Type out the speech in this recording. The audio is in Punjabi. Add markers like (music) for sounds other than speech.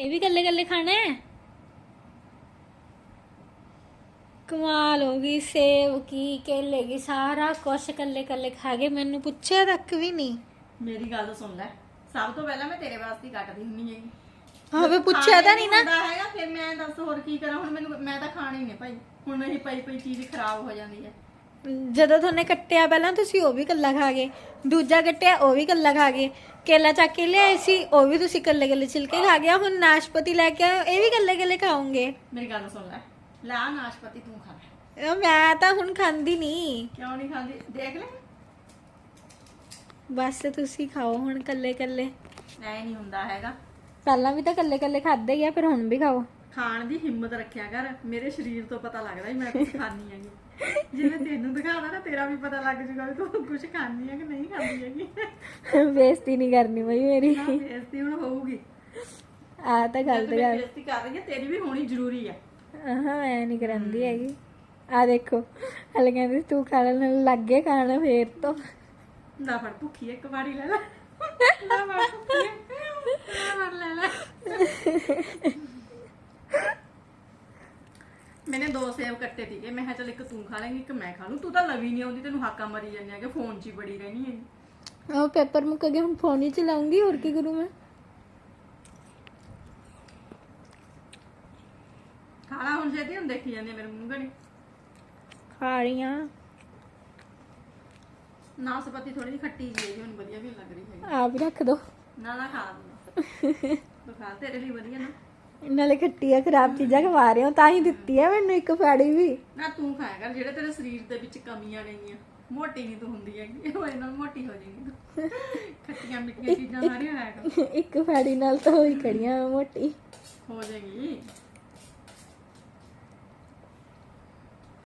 ਇਹ ਵੀ ਗੱਲੇ ਗੱਲੇ ਖਾਣਾ ਹੈ? ਕਮਾਲ ਹੋ ਗਈ ਸੇਬ ਕੀ ਕੇਲੇ ਕੀ ਸਾਰਾ ਕੁਛ ਕੱਲੇ ਕੱਲੇ ਖਾ ਗਏ ਮੈਨੂੰ ਪੁੱਛਿਆ ਤੱਕ ਵੀ ਨਹੀਂ। ਮੇਰੀ ਗੱਲ ਸੁਣ ਲੈ ਸਭ ਤੋਂ ਪਹਿਲਾਂ ਮੈਂ ਤੇਰੇ ਵਾਸਤੇ ਹੀ ਕੱਟਦੀ ਹੁੰਨੀ ਹੈਗੀ। ਹਾਂ ਵੇ ਪੁੱਛਿਆ ਤਾਂ ਨਹੀਂ ਨਾ। ਹੁੰਦਾ ਹੈਗਾ ਫਿਰ ਮੈਂ ਦੱਸ ਹੋਰ ਕੀ ਕਰਾਂ ਹੁਣ ਮੈਨੂੰ ਮੈਂ ਤਾਂ ਖਾਣਾ ਹੀ ਨਹੀਂ ਭਾਈ। ਹੁਣ ਮੇਰੀ ਪਈ ਪਈ ਚੀਜ਼ ਖਰਾਬ ਹੋ ਜਾਂਦੀ ਹੈ। ਜਦੋਂ ਤੁਹਾਨੂੰ ਕੱਟਿਆ ਪਹਿਲਾਂ ਤੁਸੀਂ ਉਹ ਵੀ ਕੱਲਾ ਖਾ ਗਏ ਦੂਜਾ ਕੱਟਿਆ ਉਹ ਵੀ ਕੱਲਾ ਖਾ ਗਏ ਕੇਲਾ ਚੱਕ ਕੇ ਲਿਆਏ ਸੀ ਉਹ ਵੀ ਤੁਸੀਂ ਕੱਲੇ ਕੱਲੇ ਛਿਲਕੇ ਖਾ ਗਿਆ ਹੁਣ ਨਾਸ਼ਪਤੀ ਲੈ ਕੇ ਆਏ ਇਹ ਵੀ ਕੱਲੇ ਕੱਲੇ ਖਾਓਗੇ? ਮੇਰੀ ਗੱਲ ਸੁਣ ਲੈ ਲਾ ਨਾਸ਼ਪਤੀ ਤੂੰ ਖਾ ਲੈ। ਉਹ ਮੈਂ ਤਾਂ ਹੁਣ ਖਾਂਦੀ ਨਹੀਂ। ਕਿਉਂ ਨਹੀਂ ਖਾਂਦੀ? ਦੇਖ ਲੈ। ਬਸ ਤੁਸੀਂ ਖਾਓ ਹੁਣ ਕੱਲੇ ਕੱਲੇ ਐ ਨਹੀਂ ਹੁੰਦਾ ਹੈਗਾ। ਪਹਿਲਾਂ ਵੀ ਤਾਂ ਕੱਲੇ ਕੱਲੇ ਖਾਦੇ ਹੀ ਆ ਫਿਰ ਹੁਣ ਵੀ ਖਾਓ। ਖਾਣ ਦੀ ਹਿੰਮਤ ਰੱਖਿਆ ਕਰ ਮੇਰੇ ਸਰੀਰ ਤੋਂ ਪਤਾ ਲੱਗਦਾ ਹੀ ਮੈਂ ਕੁਝ ਖਾਣੀ ਹੈਗੀ। ਜਿਵੇਂ ਤੈਨੂੰ ਦਿਖਾਦਾ ਨਾ ਤੇਰਾ ਵੀ ਪਤਾ ਲੱਗ ਜੂਗਾ ਵੀ ਤੂੰ ਕੁਝ ਖਾਣੀ ਹੈ ਕਿ ਨਹੀਂ ਖਾਂਦੀ ਹੈਗੀ। (laughs) ਬੇਇੱਜ਼ਤੀ ਨਹੀਂ ਕਰਨੀ ਬਈ ਮੇਰੀ। ਨਾ ਬੇਇੱਜ਼ਤੀ ਹੁਣ ਹੋਊਗੀ। ਆ ਤਾਂ ਗੱਲ ਤੇ ਗੱਲ। ਬੇਇੱਜ਼ਤੀ ਕਰ ਰਹੀ ਹੈ ਤੇਰੀ ਵੀ ਹੋਣੀ ਜ਼ਰੂਰੀ ਹੈ ਹਾਂ ਮੈਂ ਨਹੀਂ ਕਰਾਂਦੀ ਹੈਗੀ। ਆ ਦੇਖੋ ਹਲੇ ਕਹਿੰਦੀ ਤੂੰ ਖਾਣ ਲੱਗੇ ਖਾਣ ਫੇਰ ਤੋਂ। ਲੈ ਫੜ ਭੁੱਖੀ ਇੱਕ ਵਾਰੀ ਲੈ ਲੈ। ਲੈ ਫੜ ਭੁੱਖੀ। ਲੈ ਫੜ ਲੈ ਲੈ। ਮੈਨੇ ਦੋ ਸੇਬ ਕੱਟੇ ਸੀਗੇ। ਮੈਂ ਕਿਹਾ ਚਲ ਇੱਕ ਤੂੰ ਖਾ ਲੇਂਗੀ ਇੱਕ ਮੈਂ ਖਾ ਲੂੰ। ਤੂੰ ਤਾਂ ਲਵੀ ਨਹੀਂ ਆਉਂਦੀ ਤੈਨੂੰ ਹਾਕਾਂ ਮਰੀ ਜਾਂਦੇ ਹੈਗੇ ਫੋਨ 'ਚ ਹੀ ਬੜੀ ਰਹਿਣੀ ਹੈ ਉਹ ਪੇਪਰ ਮੁੱਕ ਗਿਆ ਹੁਣ ਫੋਨ ਹੀ ਚਲਾਉਂਗੀ ਹੋਰ ਕੀ ਕਰੂੰ ਮੈਂ? ਖਾਣਾ ਹੁਣ ਛੇਤੀ ਹੁਣ ਦੇਖੀ ਜਾਂਦੀ ਮੇਰੇ ਮੂੰਹ ਗਣੀ ਖਾ ਰਹੀ ਆ ਨਾਸਪਤੀ ਥੋੜੀ ਜਿਹੀ ਖੱਟੀ ਜਿਹੀ ਹੈ ਜੀ ਹੁਣ ਵਧੀਆ ਵੀ ਲੱਗ ਰਹੀ ਹੈ ਆਪ ਰੱਖ ਦੋ। ਨਾ ਨਾ ਖਾ ਦੂੰ ਤੂੰ ਖਾ ਤੇਰੇ ਲਈ ਵਧੀਆ ਨਾ। ਨਾਲੇ ਖੱਟੀ ਆ ਖਰਾਬ ਚੀਜ਼ਾਂ ਖਵਾ ਰਹੇ ਹੋ ਤਾਂ ਹੀ ਦਿੱਤੀ ਆ ਮੈਨੂੰ ਇੱਕ ਫਾੜੀ ਵੀ। ਨਾ ਤੂੰ ਖਾਇਆ ਕਰ ਜਿਹੜੇ ਤੇਰੇ ਸਰੀਰ ਦੇ ਵਿੱਚ ਕਮੀਆਂ ਨੇਗੀਆਂ ਮੋਟੀ ਨਹੀਂ ਤੂੰ ਹੁੰਦੀ ਹੈਗੀ ਉਹ ਇਹਨਾਂ ਮੋਟੀ ਹੋ ਜਾਏਗੀ ਤੂੰ। ਖੱਟੀਆਂ ਮਿੱਠੀਆਂ ਚੀਜ਼ਾਂ ਸਾਰੀਆਂ ਖਾਇਆ ਕਰ। ਇੱਕ ਫਾੜੀ ਨਾਲ ਤਾਂ ਹੋਈ ਖੜੀਆਂ ਮੋਟੀ। ਹੋ ਜਾਏਗੀ।